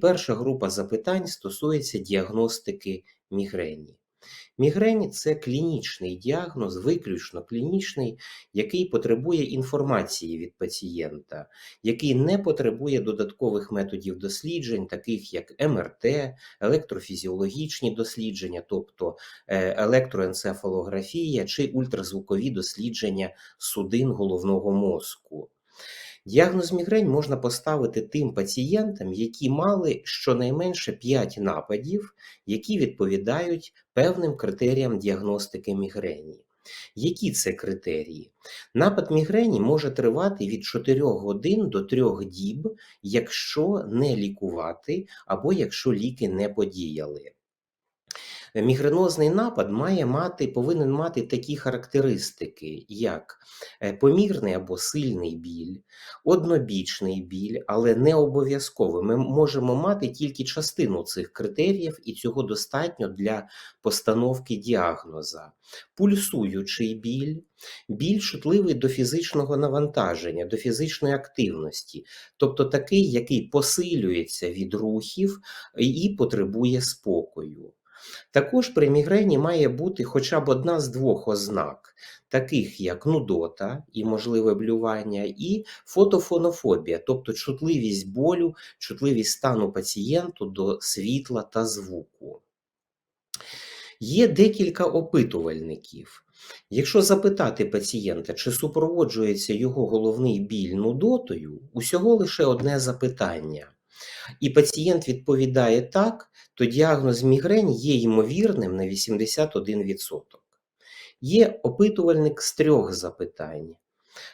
перша група запитань стосується діагностики мігрені. Мігрень це клінічний діагноз, виключно клінічний, який потребує інформації від пацієнта, який не потребує додаткових методів досліджень, таких як МРТ, електрофізіологічні дослідження, тобто е, електроенцефалографія чи ультразвукові дослідження судин головного мозку. Діагноз мігрень можна поставити тим пацієнтам, які мали щонайменше 5 нападів, які відповідають певним критеріям діагностики мігрені. Які це критерії? Напад мігрені може тривати від 4 годин до 3 діб, якщо не лікувати або якщо ліки не подіяли. Мігренозний напад має мати, повинен мати такі характеристики, як е, помірний або сильний біль, однобічний біль, але не обов'язково. Ми можемо мати тільки частину цих критеріїв, і цього достатньо для постановки діагноза. Пульсуючий біль, біль чутливий до фізичного навантаження, до фізичної активності, тобто такий, який посилюється від рухів і потребує спокою. Також при мігрені має бути хоча б одна з двох ознак, таких як нудота і можливе блювання, і фотофонофобія, тобто чутливість болю, чутливість стану пацієнту до світла та звуку. Є декілька опитувальників. Якщо запитати пацієнта, чи супроводжується його головний біль нудотою, усього лише одне запитання. І пацієнт відповідає так, то діагноз мігрень є ймовірним на 81%. Є опитувальник з трьох запитань.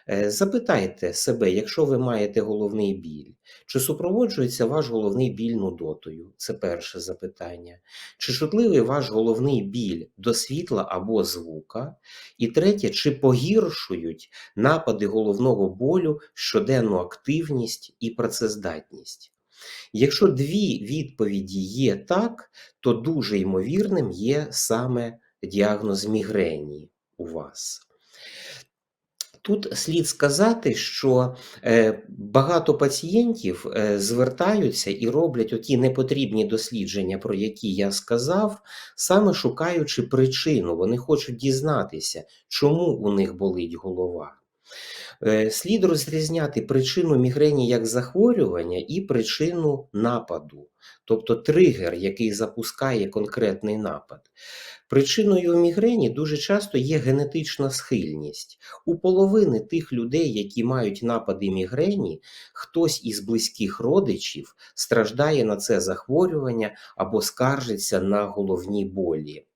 Е, запитайте себе, якщо ви маєте головний біль, чи супроводжується ваш головний біль нудотою? Це перше запитання. Чи чутливий ваш головний біль до світла або звука? І третє, чи погіршують напади головного болю щоденну активність і працездатність? Якщо дві відповіді є так, то дуже ймовірним є саме діагноз мігрені у вас. Тут слід сказати, що е, багато пацієнтів е, звертаються і роблять оті непотрібні дослідження, про які я сказав, саме шукаючи причину. Вони хочуть дізнатися, чому у них болить голова. Е, слід розрізняти причину мігрені як захворювання і причину нападу, тобто тригер, який запускає конкретний напад. Причиною мігрені дуже часто є генетична схильність. У половини тих людей, які мають напади мігрені, хтось із близьких родичів страждає на це захворювання або скаржиться на головні болі.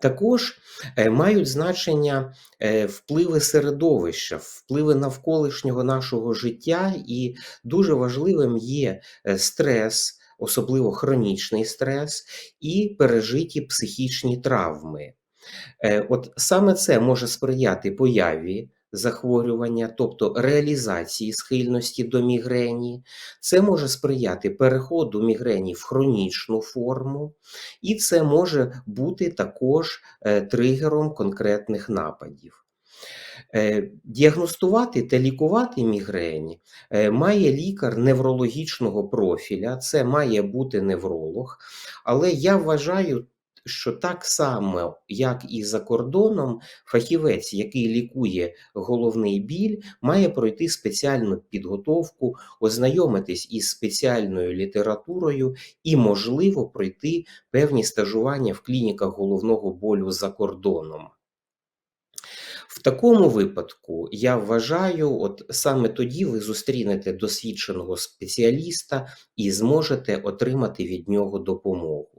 Також е, мають значення е, впливи середовища, впливи навколишнього нашого життя, і дуже важливим є е, стрес, особливо хронічний стрес, і пережиті психічні травми. От саме це може сприяти появі захворювання, тобто реалізації схильності до мігрені. Це може сприяти переходу мігрені в хронічну форму, і це може бути також е, тригером конкретних нападів. Е, діагностувати та лікувати мігрені е, має лікар неврологічного профіля, це має бути невролог, але я вважаю що так само, як і за кордоном, фахівець, який лікує головний біль, має пройти спеціальну підготовку, ознайомитись із спеціальною літературою і, можливо, пройти певні стажування в клініках головного болю за кордоном. В такому випадку я вважаю, от саме тоді ви зустрінете досвідченого спеціаліста і зможете отримати від нього допомогу.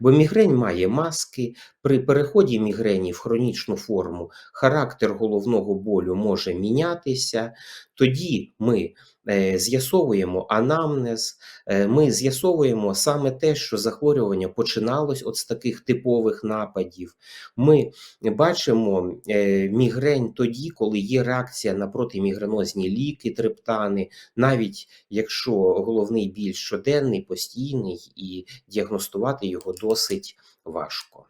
Бо мігрень має маски, при переході мігрені в хронічну форму характер головного болю може мінятися, тоді ми е, з'ясовуємо анамнез, е, ми з'ясовуємо саме те, що захворювання починалось от з таких типових нападів. Ми бачимо е, мігрень тоді, коли є реакція на протимігренозні ліки, триптани, навіть якщо головний біль щоденний, постійний і діагностувати його досить важко.